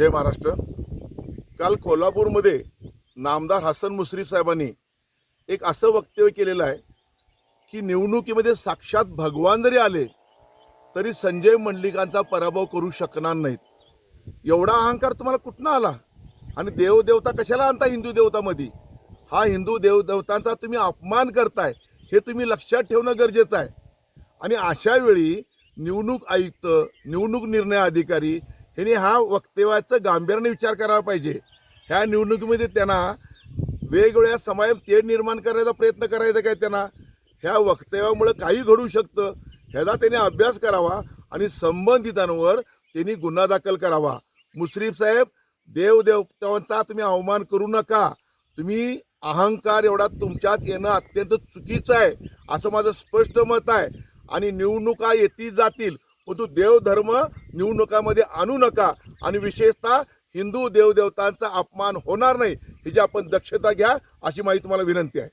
जय महाराष्ट्र. काल कोल्हापूरमध्ये नामदार हसन मुश्रीफ साहेबांनी एक असं वक्तव्य केलेलं आहे की निवडणुकीमध्ये साक्षात भगवान जरी आले तरी संजय मंडलिकांचा पराभव करू शकणार नाहीत. एवढा अहंकार तुम्हाला कुठनं आला? आणि देवदेवता कशाला आणता हिंदू देवतामध्ये? हा हिंदू देवदेवतांचा तुम्ही अपमान करताय हे तुम्ही लक्षात ठेवणं गरजेचं आहे. आणि अशावेळी निवडणूक आयुक्त निवडणूक निर्णय अधिकारी ह्यांनी हा वक्तव्याचं गांभीर्याने विचार करायला पाहिजे. ह्या निवडणुकीमध्ये त्यांना वेगवेगळ्या समाज तेढ निर्माण करायचा प्रयत्न करायचा काय त्यांना? ह्या वक्तव्यामुळं काही घडू शकतं. ह्याचा त्यांनी अभ्यास करावा आणि संबंधितांवर त्यांनी गुन्हा दाखल करावा. मुश्रीफ साहेब देवदेवतांचा तुम्ही अवमान करू नका. तुम्ही अहंकार एवढा तुमच्यात येणं अत्यंत चुकीचं आहे असं माझं स्पष्ट मत आहे. आणि निवडणुका येतील जातील. परंतु देवधर्म निवडणुकामध्ये आणू नका आणि विशेषतः हिंदू देवदेवतांचा अपमान होणार नाही ह्याची आपण दक्षता घ्या अशी माझी तुम्हाला विनंती आहे.